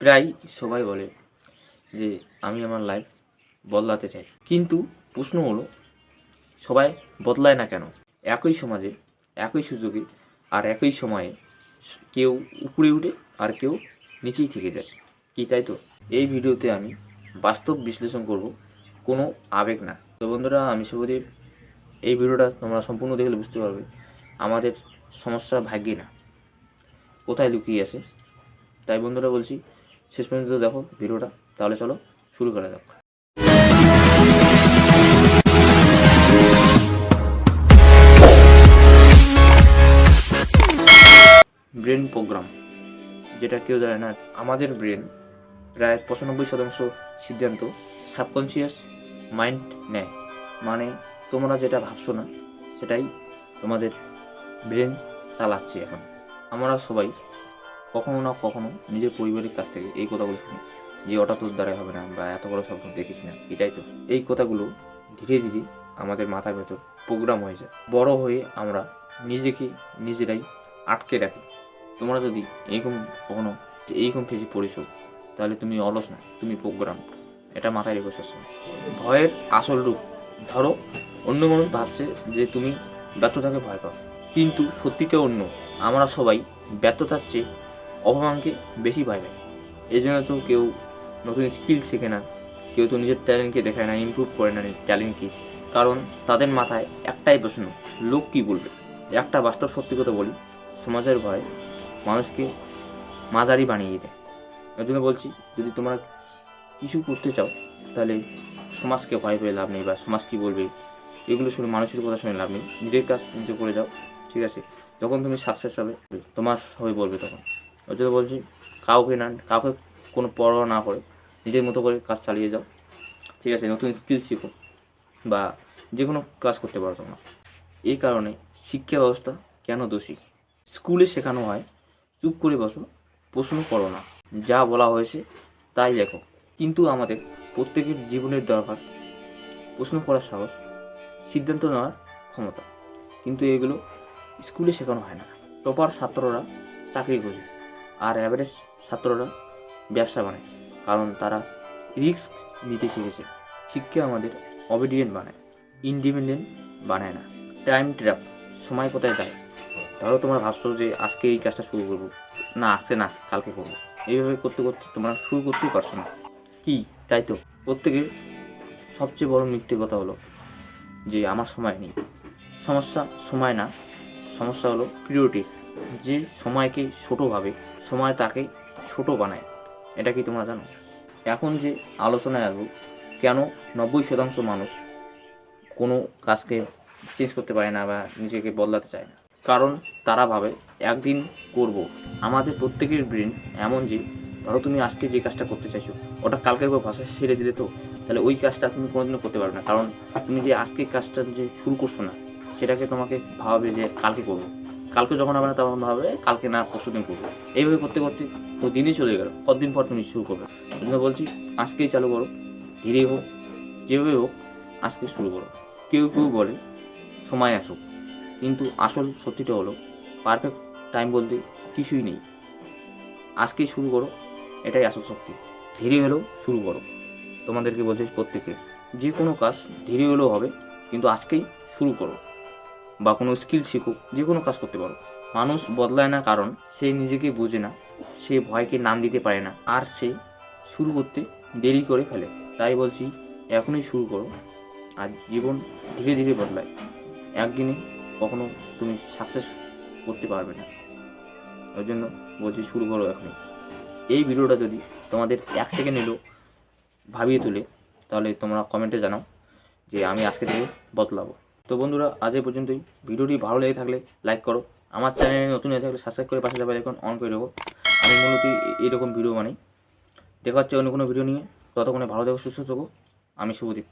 প্রায় সবাই বলে যে, আমি আমার লাইফ বদলাতে চাই। কিন্তু প্রশ্ন হলো, সবাই বদলায় না কেন? একই সমাজে একই সুযোগে আর একই সময়ে কেউ উপরে উঠে আর কেউ নিচেই থেকে যায়। কি তাই তো? এই ভিডিওতে আমি বাস্তব বিশ্লেষণ করব, কোনো আবেগ না। তো বন্ধুরা, আমি শুভদীপ। এই ভিডিওটা তোমরা সম্পূর্ণ দেখলে বুঝতে পারবে, আমাদের সমস্যা ভাগ্যে না। কোথায় লুকিয়ে আছে? তাই বন্ধুরা বলছি শেষ পর্যন্ত দেখো ভিডিওটা। তাহলে চলো শুরু করা যাক। ব্রেন প্রোগ্রাম, যেটা কেউ জানে না, আমাদের ব্রেন প্রায় পঁচানব্বই শতাংশ সিদ্ধান্ত সাবকনসিয়াস মাইন্ড নেয়। মানে তোমরা যেটা ভাবছ না, সেটাই তোমাদের ব্রেন চালাচ্ছে এখন। আমরা সবাই কখনো না কখনো নিজের পরিবারের কাছ থেকে এই কথাগুলো শুনি, যে ওটা তোর দ্বারা হবে না বা এত বড় স্বপ্ন দেখিস না, এটাই তো। এই কথাগুলো ধীরে ধীরে আমাদের মাথার ভেতর প্রোগ্রাম হয়ে যায়। বড় হয়ে আমরা নিজেকে নিজেরাই আটকে রাখি। তোমরা যদি এইরকম কখনো এইরকম ফেসে পড়েছো, তাহলে তুমি অলস না, তুমি প্রোগ্রাম। এটা মাথায় রেখে সবসময়। ভয়ের আসল রূপ ধরো, অন্য মানুষ ভাবছে যে তুমি ব্যর্থতাকে ভয় পাও। কিন্তু সত্যিটা অন্য। আমরা সবাই ব্যর্থতার চেয়ে অপমানকে বেশি ভয় পাই এই জন্য তো কেউ নতুন স্কিল শেখে না। কেউ তো নিজের ট্যালেন্টকে দেখায় না ইমপ্রুভ করে না ট্যালেন্ট কি। কারণ তাদের মাথায় একটাই প্রশ্ন, লোক কি বলবে? একটা বাস্তব সত্যি কথা বলি, সমাজের ভয় মানুষকে মাঝারি বানিয়ে দেয়। ওই জন্য বলছি, যদি তোমরা কিছু করতে চাও, তাহলে সমাজকে ভয় পেয়ে লাভ নেই বা সমাজ কী বলবে? এগুলো শুনে মানুষের কথা শুনে লাভ নেই। নিজের কাজ নিজে করে যাও, ঠিক আছে? যখন তুমি সাকসেস হবে, তোমার সবাই বলবে তখন। ওই জন্য বলছি, কাউকে না, কাউকে কোনো পরোয়া না করে, নিজের মতো করে কাজ চালিয়ে যাও। ঠিক আছে, নতুন স্কিল শিখো বা যে কোনো কাজ করতে পারো তোমরা। এই কারণে শিক্ষা ব্যবস্থা কেন দোষী? স্কুলে শেখানো হয়, চুপ করে বসো, প্রশ্ন করো না। যা বলা হয়েছে তাই লেখো। কিন্তু আমাদের প্রত্যেকের জীবনের দরকার প্রশ্ন করার সাহস, সিদ্ধান্ত নেওয়ার ক্ষমতা। কিন্তু এগুলো স্কুলে শেখানো হয় না। টপার ছাত্ররা চাকরি খোঁজে। আর অ্যাভারেজ ছাত্ররা ব্যবসা বানায়, কারণ তারা রিস্ক নিতে শিখেছে। শিক্ষা আমাদের অবিডিয়েন্ট বানায় ইন্ডিপেন্ডেন্ট বানায় না। টাইম ট্র্যাপ সময় কোথায় যায়? ধরো তোমরা ভাবছ যে আজকে এই কাজটা শুরু করব। না, আজকে না, কালকে করব। এইভাবে করতে করতে তোমরা শুরু করতেই পারছ না। কি? তাই তো। প্রত্যেকের সবচেয়ে বড় মিথ্যে কথা হলো যে আমার সময় নেই। সমস্যা সময় না। সমস্যা হলো প্রিয়রিটি যে সময়কে ছোটো ভাবে সময় তাকে ছোট বানায়। এটা কি তোমরা জানো? এখন যে আলোচনায় আসব, কেন নব্বই শতাংশ মানুষ কোনো কাজকে চেঞ্জ করতে পারে না বা নিজেকে বদলাতে চায় না? কারণ তারা ভাবে, একদিন করব। আমাদের প্রত্যেকের ব্রেন এমন যে, ধরো তুমি আজকে যে কাজটা করতে চাইছো, ওটা কালকের পর ভাষা ছেড়ে দিলে তো, তাহলে ওই কাজটা তুমি কোনোদিনও করতে পারবে না। কারণ তুমি যে আজকে কাজটা যে শুরু করছ না, সেটাকে তোমাকে ভাবাবে যে কালকে করব। কালকে যখন হবে না, তখন ভাবে কালকে না, পরশু দিন করব। এইভাবে করতে করতে তো দিনই চলে গেল, কতদিন পর তুমি শুরু করবে? ওই জন্য বলছি, আজকেই চালু করো ধীরে হোক, যেভাবে হোক, আজকে শুরু করো। কেউ কেউ বলে, সময় আসুক, কিন্তু আসল সত্যিটা হলো পারফেক্ট টাইম বলতে কিছুই নেই। আজকেই শুরু করো, এটাই আসল সত্যি ধীরে হলেও শুরু করো। তোমাদেরকে বলছি প্রত্যেকে যে কোনো কাজ ধীরে হলেও হবে, কিন্তু আজকেই শুরু করো। বা কোনো স্কিল শিখো যে কোনো কাজ করতে পারো মানুষ বদলায় না কারণ সে নিজেকে বোঝে না, সে ভয়কে নাম দিতে পারে না, আর সে শুরু করতে দেরি করে ফেলে। তাই বলছি, এখনই শুরু করো, আর জীবন ধীরে ধীরে বদলায়। একদিনে কখনো তুমি সাকসেস করতে পারবে না। ওই জন্য বলছি, শুরু করো এখনই। এই ভিডিওটা যদি তোমাদের এক সেকেন্ড এলো ভাবিয়ে তোলে, তাহলে তোমরা কমেন্টে জানাও যে আমি আজকে থেকে বদলাবো। তো বন্ধুরা, আজ এই পর্যন্তই। ভিডিওটি ভালো লেগে থাকলে লাইক করো। আমার চ্যানেলে নতুন হয়ে থাকলে সাবস্ক্রাইব করে পাশে যাবে এখন অন করে দেবো আমি মূলত এরকম ভিডিও বানাই। দেখা হচ্ছে অন্য কোনো ভিডিও নিয়ে। ততক্ষণে ভালো থাকো, সুস্থ থাকো। আমি শুভদীপ।